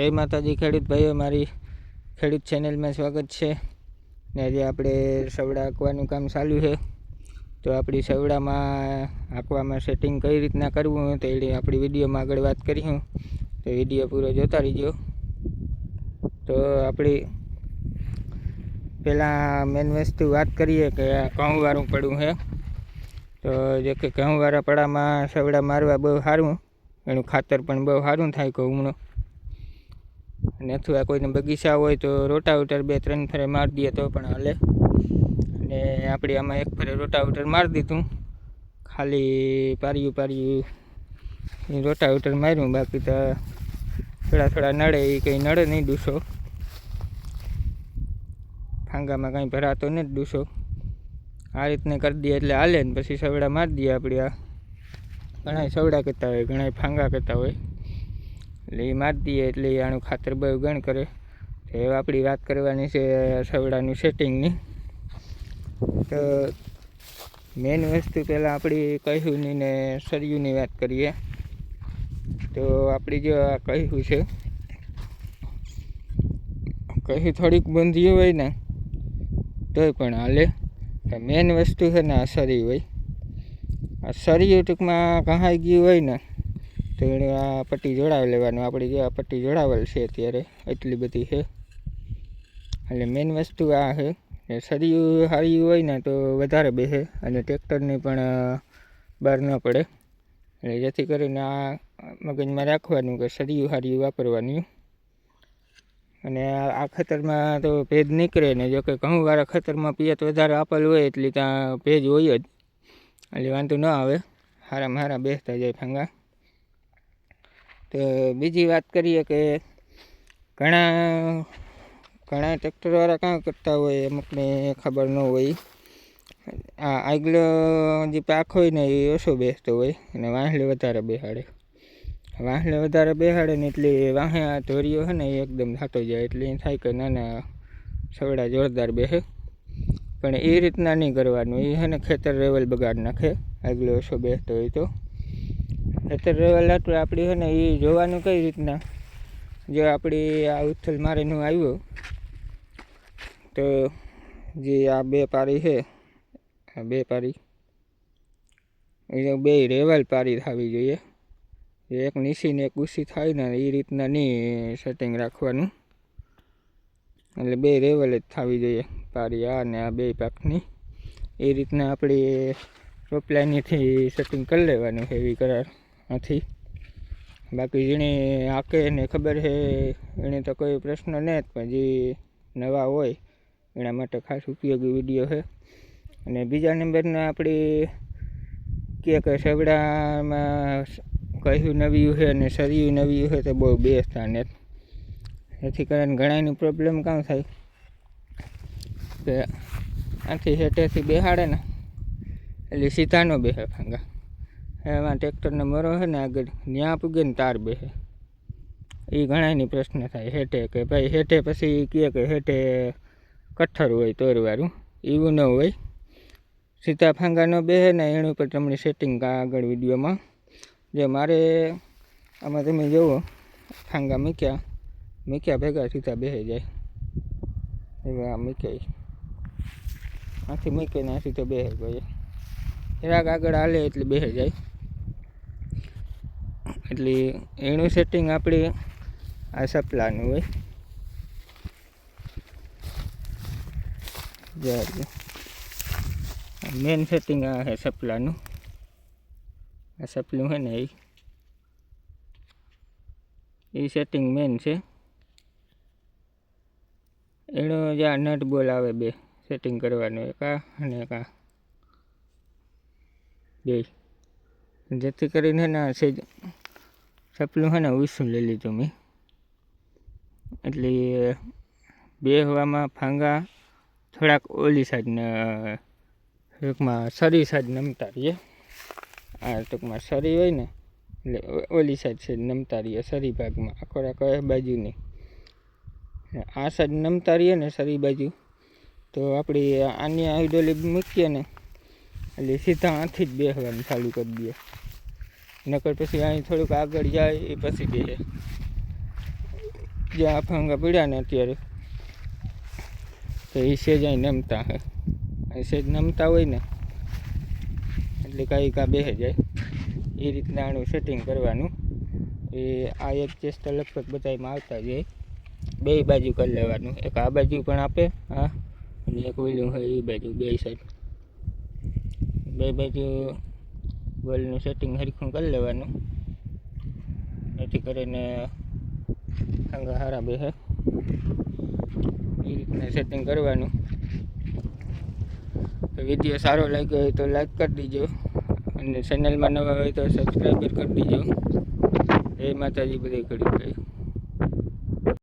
જય માતાજી, ખેડૂત ભાઈઓ, મારી ખેડૂત ચેનલમાં સ્વાગત છે. ને આજે આપણે સવડા હાંકવાનું કામ ચાલુ છે. તો આપણી સવડામાં હાંકવામાં સેટિંગ કઈ રીતના કરવું તો એ આપણી વિડીયોમાં આગળ વાત કરીશું. તો વીડિયો પૂરો જોતા રહીજો. તો આપણી પહેલાં મેન વસ્તુ વાત કરીએ કે ઘઉંવાળું પડવું છે. તો જે કે ઘઉંવાળા પડામાં સવડા મારવા બહુ સારું. એનું ખાતર પણ બહુ સારું થાય ઘઉંનું. અને અથવા કોઈને બગીચા હોય તો રોટાવેટર બે ત્રણ ફેરે મારી દઈએ તો પણ હાલે. અને આપણે આમાં એક ફેરે રોટાવેટર મારી દીધું. ખાલી પાર્યું પાર્યું એ રોટાવેટર માર્યું, બાકી તો થોડા થોડા નડે એ કંઈ નડે નહીં ડૂસો. ફાંગામાં કંઈ ભરાતો નથી ડૂસો. આ રીતને કરી દઈએ એટલે હાલે ને પછી સવડા મારી દઈએ આપણે આ. ઘણા સવડા કરતા હોય ઘણા ફાંગા કરતા હોય. એટલે એ મારી દઈએ એટલે એ આનું ખાતર બહુ ગણ કરે. તો હવે આપણી વાત કરવાની છે સવડાનું સેટિંગની તો મેન વસ્તુ પહેલાં આપણી કહ્યુંની ને સરિયુની વાત કરીએ. તો આપણી જો આ કહ્યું છે કહ્યું થોડીક બંધી હોય ને, તોય પણ હાલે મેઇન વસ્તુ છે ને આ સરી હોય. આ સરિયું ટૂંકમાં કહાઈ ગયું હોય ને તો એણે આ પટ્ટી જોડાવી લેવાનું. આપણી જે આ પટ્ટી જોડાવેલ છે અત્યારે, એટલી બધી છે. એટલે મેન વસ્તુ આ છે. કે સરિયું સારી હોય ને તો વધારે બેસે અને ટ્રેક્ટરની પણ બહાર ન પડે. એટલે જેથી કરીને આ મગજમાં રાખવાનું કે સરિયું સારી વાપરવાનું. અને આ ખતરમાં તો ભેજ નીકળે ને જો કે ઘઉંવાળા ખતરમાં પિયત વધારે આપેલ હોય એટલી ત્યાં ભેજ હોય જ. એટલે વાંધો ન આવે. સારામાં સારા બેસતા જાય ફાંગા. તો બીજી વાત કરીએ કે ઘણા ઘણા ટ્રેક્ટરવાળા કાં કરતા હોય અમુકને ખબર ન હોય. આ આગલો જે પાક હોય ને એ ઓછો બેસતો હોય અને વાંસલે વધારે બેહાડે. વાંસલે વધારે બેહાડે ને એટલે વાંહે આ ધોરીઓ છે ને એ એકદમ થતો જાય એટલે એ થાય કે નાના સવડા જોરદાર બેસે પણ એ રીતના નહીં કરવાનું. એ છે ને ખેતર લેવલ બગાડ નાખે. આગલો ઓછો બેસતો હોય તો. લેવલ આટલું આપણી છે ને એ જોવાનું કઈ રીતના? જો આપણી આ ઉથલ મારેનું આવ્યું, તો જે આ બે પારી છે, આ બે પારી એ બે રેવલ પારી થવી જોઈએ. એક નીસી ને એક ઉસી થાય ને એ રીતના નહીં સેટિંગ રાખવાનું. એટલે બે રેવલ જ થવી જોઈએ, પારી આ ને આ બે પાકની. એ રીતના આપણી રોપલાઈનીથી સેટિંગ કરી લેવાનું હેવી કરાર. નથી. બાકી જેને આકે ને ખબર છે એને તો કોઈ પ્રશ્ન નહીં પણ જે નવા હોય, એના માટે ખાસ ઉપયોગી વીડિયો છે અને બીજા નંબરના આપણી કે કે સવડામાં કહ્યું નવ્યું છે અને સરિયું નવ્યું છે તો બહુ બેસતા ને જેથી કરીને ઘણાની પ્રોબ્લેમ કામ થાય? કે આથી હેઠેથી બેહાડે ને, એટલે સીધા ન બેસે ફાંગા એમાં ટ્રેક્ટરને મરો છે ને આગળ ત્યાં પૂગે ને તાર બેસે એ ઘણાની પ્રશ્ન થાય હેઠે કે ભાઈ હેઠે પછી કહે કે હેઠે કઠ્ઠર હોય તોરવાળું એવું ન હોય. સીધા ફાંગા ન બેસે ને એની ઉપર તમને સેટિંગ આગળ વિડીયોમાં જે મારે આમાં તમે જુઓ, ફાંગા મૂક્યા મૂક્યા ભેગા સીધા બેસે જાય. એવા મૂક્યા. આથી મૂકીને આથી તો બેસે ગયો જરાક આગળ હાલે એટલે બેસે જાય. એટલે એનું સેટિંગ આપણે આ સપલાનું હોય. જ્યારે મેન સેટિંગ આ છે સપલાનું આ સપ્લું છે ને એ. સેટિંગ મેન છે. એનો જે આ નટ બોલ આવે બે સેટિંગ કરવાનું એક આ અને એક આ. બે. જેથી કરીને ને સેજ સપલું છે ને ઉસું લઈ લીધું મેં. એટલે બે હવામાં ફાંગા થોડાક ઓલી સાઈડને ટૂંકમાં સરી સાઈડ નમતા રહીએ. આ ટૂંકમાં સરી હોય ને, એટલે ઓલી સાઈડ છે, નમતા રહીએ સરી ભાગમાં. આખોરા કયા બાજુ નહીં આ સાઈડ નમતા રહીએ ને સરી બાજુ. તો આપણી આની આઈડોલી મૂકીએ ને, એટલે સીધા આથી જ બેસવાનું ચાલુ કરી દઈએ. નકર પછી અહીં થોડુંક આગળ જાય એ પછી બેસે જે આફાંગા પડ્યા ને અત્યારે, તો એ સેજ અહીં નમતા હે. અહીં સેજ નમતા હોય ને, એટલે કાંઈ કાં બેસે જાય. એ રીતના આનું સેટિંગ કરવાનું. એ આ એક ચેસ્ટ લગભગ બધામાં આવતા જાય બે બાજુ કરી લેવાનું. એક આ બાજુ પણ આપે, હા, અને એક ઓલું હોય એ બાજુ, બે સાઈડ બે બાજુ ગોલનું સેટિંગ હરખું કરી લેવાનું. જેથી કરીને ખાંગા હારા હે. એ રીતના સેટિંગ કરવાનું. તો વીડિયો સારો લાગ્યો હોય તો લાઈક કરી દીજો. અને ચેનલમાં નવા હોય તો સબસ્ક્રાઈબર કરી દીજો. એ માતાજી બધી કરી